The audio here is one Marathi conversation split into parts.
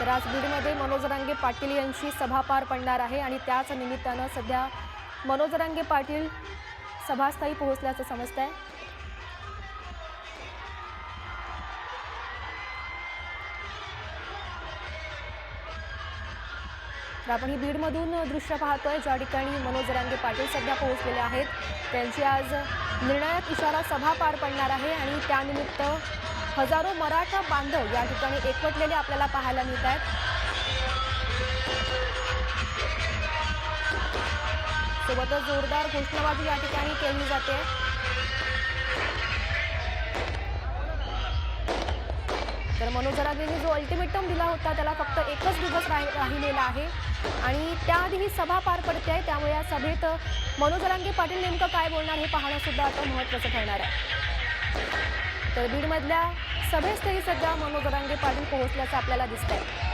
तर आज बीडमध्ये मनोज रांगे पाटील यांची सभा पार पडणार आहे आणि त्याच निमित्तानं सध्या मनोज रांगे पाटील सभास्थळी पोहोचल्याचं समजत आहे तर आपण ही बीडमधून दृश्य पाहतोय ज्या ठिकाणी मनोज रांगे पाटील सध्या पोहोचलेले आहेत. त्यांची आज निर्णायक इशारा सभा पार पडणार आहे आणि त्यानिमित्त हजारो मराठा बांधव या ठिकाणी एकवटलेले आपल्याला पाहायला मिळत आहेत. सोबतच जोरदार घोषणाबाजी या ठिकाणी केली जाते. तर मनोज जो अल्टिमेटम दिला होता त्याला फक्त एकच दिवस राहि- राहिलेला आहे. आणि त्याआधी ही सभा पार पडते आहे त्यामुळे या सभेत मनोज रांगे पाटील नेमकं काय बोलणार हे पाहणं सुद्धा आता महत्त्वाचं ठरणार आहे. तर बीडमधल्या सभेस्थळी सध्या मनोज पाटील पोहोचल्याचं आपल्याला दिसत आहे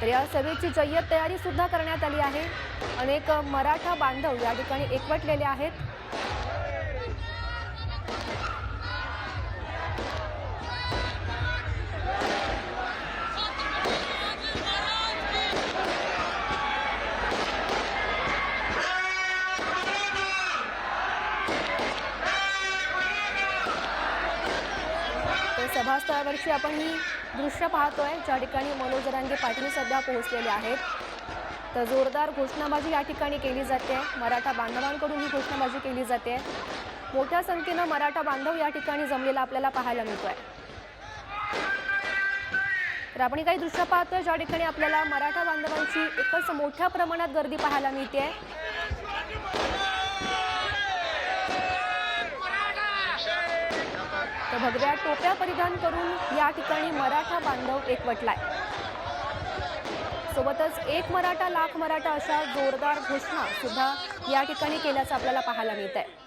तर या सभेची जय्यत तयारी सुद्धा करण्यात आली आहे. अनेक मराठा बांधव या ठिकाणी एकवटलेले आहेत. यावर्षी आपण ही दृश्य पाहतोय ज्या ठिकाणी मनोज रांगे पाटील सध्या पोहोचलेले आहेत. तर जोरदार घोषणाबाजी या ठिकाणी केली जाते. मराठा बांधवांकडून ही घोषणाबाजी केली जाते. मोठ्या संख्येनं मराठा बांधव या ठिकाणी जमलेला आपल्याला पाहायला मिळतोय. तर आपण काही दृश्य पाहतोय ज्या ठिकाणी आपल्याला मराठा बांधवांची एकच मोठ्या प्रमाणात गर्दी पाहायला मिळते. तर भगव्या टोप्या परिधान करून या ठिकाणी मराठा बांधव एकवटलाय. सोबतच एक मराठा लाख मराठा अशा जोरदार घोषणा सुद्धा या ठिकाणी केल्याचं आपल्याला पाहायला मिळत आहे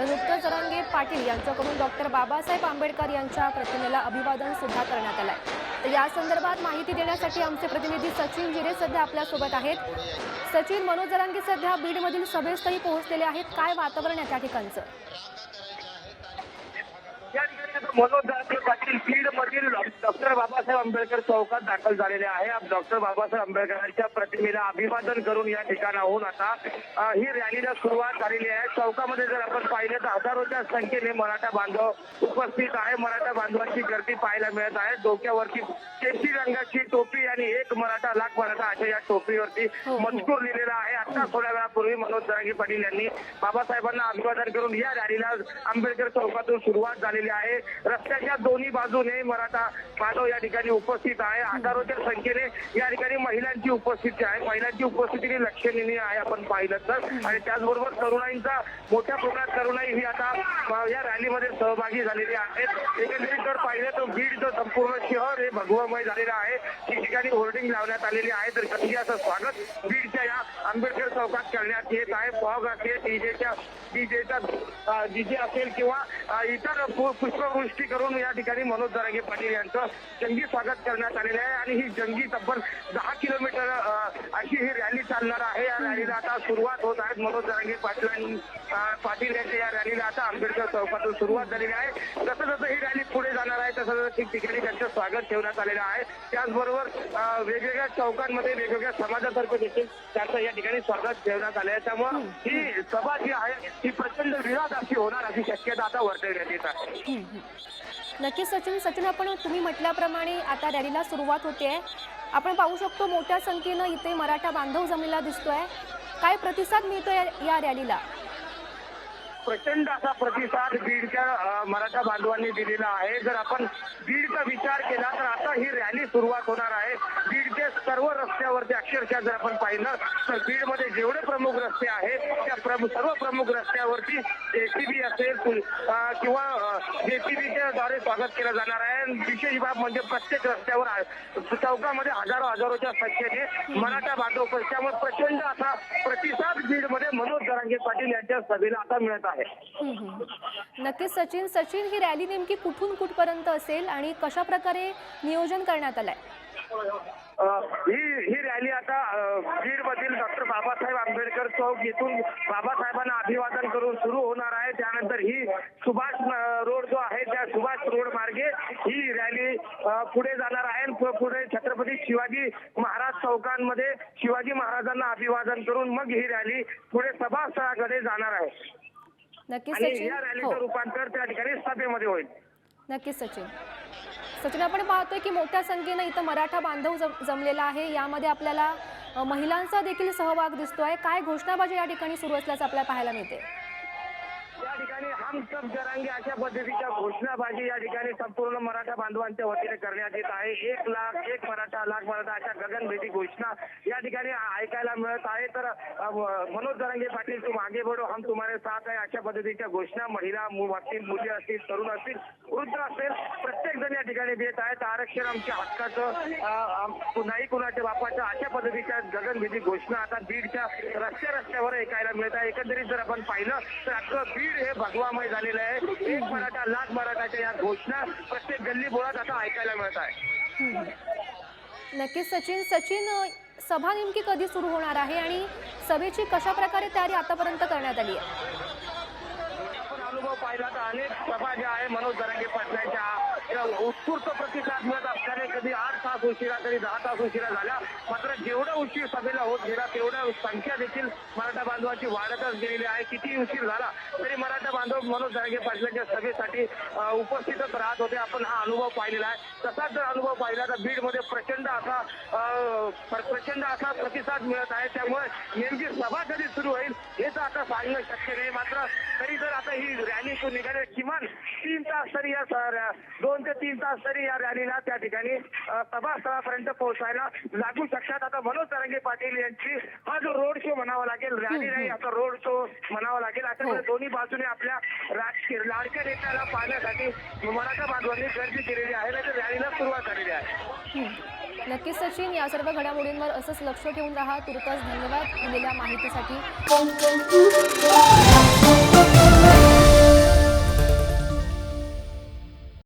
नुकतंच रंगे पाटील यांच्याकडून डॉक्टर बाबासाहेब आंबेडकर यांच्या प्रतिमेला अभिवादन सुद्धा करण्यात आहे तर या संदर्भात माहिती देण्यासाठी आमचे प्रतिनिधी सचिन जिरे सध्या आपल्यासोबत आहेत. सचिन मनोज जरांगे सध्या बीडमधील सभेस्थळी पोहोचलेले आहेत. काय वातावरण आहे त्या ठिकाणचं? मनोज पाटील बीड मधील डॉक्टर बाबासाहेब आंबेडकर चौकात दाखल झालेले आहे. डॉक्टर बाबासाहेब आंबेडकरांच्या प्रतिमेला अभिवादन करून या ठिकाणाहून आता ही रॅलीला सुरुवात झालेली आहे. चौकामध्ये जर आपण पाहिलं तर हजारोच्या संख्येने मराठा बांधव उपस्थित आहे. मराठा बांधवांची गर्दी पाहायला मिळत आहे. डोक्यावरती केशरी रंगाची टोपी आणि एक मराठा लाख मराठा अशा या टोपीवरती हो, हो. मजकूर लिहिलेला आहे. आता थोड्या वेळापूर्वी मनोज जरांगे पाटील यांनी बाबासाहेबांना अभिवादन करून या रॅलीला आंबेडकर चौकातून सुरुवात झालेली आहे. रस्त्याच्या दोन्ही बाजूने मराठा मानव या ठिकाणी उपस्थित आहे. हजारोच्या संख्येने या ठिकाणी महिलांची उपस्थिती आहे. महिलांची उपस्थिती लक्षणीय आहे आपण पाहिलं तर. आणि त्याचबरोबर तरुणाईंचा मोठ्या प्रमाणात तरुणाई ही आता या रॅलीमध्ये सहभागी झालेली आहेत एकंदरीत जर पाहिलं तर बीड संपूर्ण शहर हे भगवमय झालेलं आहे. ठिकठिकाणी होर्डिंग लावण्यात आलेली आहे. तर कधी स्वागत बीडच्या या आंबेडकर चौकात करण्यात येत आहे. फॉग असेल डीजेच्या डीजेचा डीजे असेल किंवा इतर पु- पुष्पवृष्टी करून या ठिकाणी मनोज जरांगे पाटील यांचं जंगी स्वागत करण्यात आलेलं आहे आणि ही जंगी तब्बल दहा किलोमीटर अशी ही रॅली चालणार आहे. या रॅलीला आता सुरुवात होत आहे. मनोज जरांगे पाटील पाटील यांच्या या रॅलीला आता आंबेडकर चौकातून सुरुवात झालेली आहे. जसं जसं ही रॅली पुढे जाणार आहे तसं तसं ठिकठिकाणी त्यांचं स्वागत ठेवण्यात आलेलं आहे. त्याचबरोबर वेगवेगळ्या चौकांमध्ये वेगवेगळ्या समाजातर्फे देखील त्यांचं या ठिकाणी स्वागत ठेवण्यात आलं आहे त्यामुळं ही सभा जी आहे ही प्रचंड विरोध अशी होणार अशी शक्यता आता वर्तवण्यात येत आहे. नक्कीच सचिन सचिन आपण तुम्ही म्हटल्याप्रमाणे आता रॅलीला सुरुवात होते आपण पाहू शकतो मोठ्या संख्येनं इथे मराठा बांधव जमलेला दिसतोय. काय प्रतिसाद मिळतोय या रॅलीला? प्रचंड असा प्रतिसाद बीडच्या मराठा बांधवांनी दिलेला आहे. जर आपण बीडचा विचार केला तर आता ही रॅली सुरुवात होणार आहे. बीडचे सर्व रस्त्यावरती अक्षरशः जर आपण पाहिलं तर बीडमध्ये जेवढे प्रमुख रस्ते आहेत त्या प्रमुख सर्व प्रमुख रस्त्यावरती जेसीबी असेल किंवा जेसीबीच्या द्वारे स्वागत केलं जाणार आहे. आणि विशेष बाब म्हणजे प्रत्येक रस्त्यावर चौकामध्ये हजारो हजारोच्या संख्येने मराठा बांधव त्यामुळे प्रचंड असा प्रतिसाद बीडमध्ये मनोज जरांगे पाटील यांच्या सभेला आता मिळत आहे. हम्म. नक्कीच सचिन सचिन ही रॅली नेमकी कुठून कुठपर्यंत असेल आणि कशा प्रकारे नियोजन करण्यात आलंय? ही ही रॅली आता बीड मधील डॉक्टर बाबासाहेब आंबेडकर चौक येथून बाबासाहेबांना अभिवादन करून सुरू होणार आहे. त्यानंतर ही सुभाष रोड जो आहे त्या सुभाष रोड मार्गे ही रॅली पुढे जाणार आहे. पुढे छत्रपती शिवाजी महाराज चौकांमध्ये शिवाजी महाराजांना अभिवादन करून मग ही रॅली पुढे सभास्थळाकडे जाणार आहे. नक्कीच आणि सचिन? या रॅलीचं हो. रूपांतर त्या ठिकाणी सभेमध्ये होईल. नक्कीच सचिन. सचिन आपण पाहतोय की मोठ्या संख्येनं इथं मराठा बांधव जम- जमलेला आहे. यामध्ये आपल्याला अ, महिलांचा देखील सहभाग दिसतोय. काय घोषणाबाजी या ठिकाणी सुरू असल्याचं आपल्याला पाहायला मिळते? या ठिकाणी हम सब जरांगे अशा पद्धतीच्या घोषणाबाजी या ठिकाणी संपूर्ण मराठा बांधवांच्या वतीने करण्यात येत आहे. एक लाख एक मराठा लाख मराठा अशा गगनभेटी घोषणा या ठिकाणी ऐकायला मिळत आहे. तर मनोज जरांगे पाटील तू मागे बडो हम तुम्हारे साथ आहे अशा पद्धतीच्या घोषणा. महिला मु- असतील मुली असतील तरुण असतील वृद्ध असेल प्रत्येक जण या ठिकाणी देत आहेत. आरक्षण आमच्या हक्काचं नाही कुणाच्या बापाचं अशा पद्धतीच्या गगनभेटी घोषणा. आता बीडच्या रस्त्या रस्त्यावर ऐकायला मिळत आहे. एकंदरीत जर आपण पाहिलं तर अख्खं बीड हे भगवामय झालेलं आहे. एक मराठा लाख मराठाच्या या घोषणा प्रत्येक गल्ली बोळात आता ऐकायला मिळत आहे. नक्कीच सचिन सचिन सभा नेमकी कधी सुरू होणार आहे आणि सभेची कशा प्रकारे तयारी आतापर्यंत करण्यात आली आहे? आपण अनुभव पाहिला तर अनेक सभा ज्या आहे मनोज जरांगे पाटलांच्या उत्स्फूर्त प्रतिसाद मिळत असल्याने कधी आठ तास उशिरा कधी दहा तास उशिरा झाला मात्र जेवढा उशीर सभेला होत गेला तेवढ्या संख्या देखील मराठा बांधवांची वाढतच गेलेली आहे. किती उशीर झाला तरी मराठा बांधव मनोज जरांगे पाटलांच्या सभेसाठी उपस्थितच राहत होते. आपण हा अनुभव पाहिलेला आहे. तसाच जर अनुभव पाहिला तर बीडमध्ये प्रचंड असा प्रचंड असा प्रतिसाद मिळत आहे. त्यामुळे नेमकी सभा कधी सुरू होईल हे तर आता सांगणं शक्य नाही. मात्र तरी जर आता ही रॅली निघाली किमान तीन तास तरी या दोन ते तीन तास तरी या रॅलीला त्या ठिकाणी सभास्थळापर्यंत पोहोचायला लागू शकतात. आता मनोज तरंगे पाटील यांची हा जो रोड शो म्हणावा लागेल रॅली नाही आता रोड शो म्हणावा लागेल. अशा दोन्ही बाजूने आपल्या लाडक्या नेत्याला पाहण्यासाठी मराठा बांधवांनी गर्दी केलेली आहे नाही तर रॅलीला सुरुवात झालेली आहे. नक्कीच सचिन या सर्व घडामोडींवर असंच लक्ष ठेवून राहा. तुर्तास धन्यवाद दिलेल्या माहितीसाठी.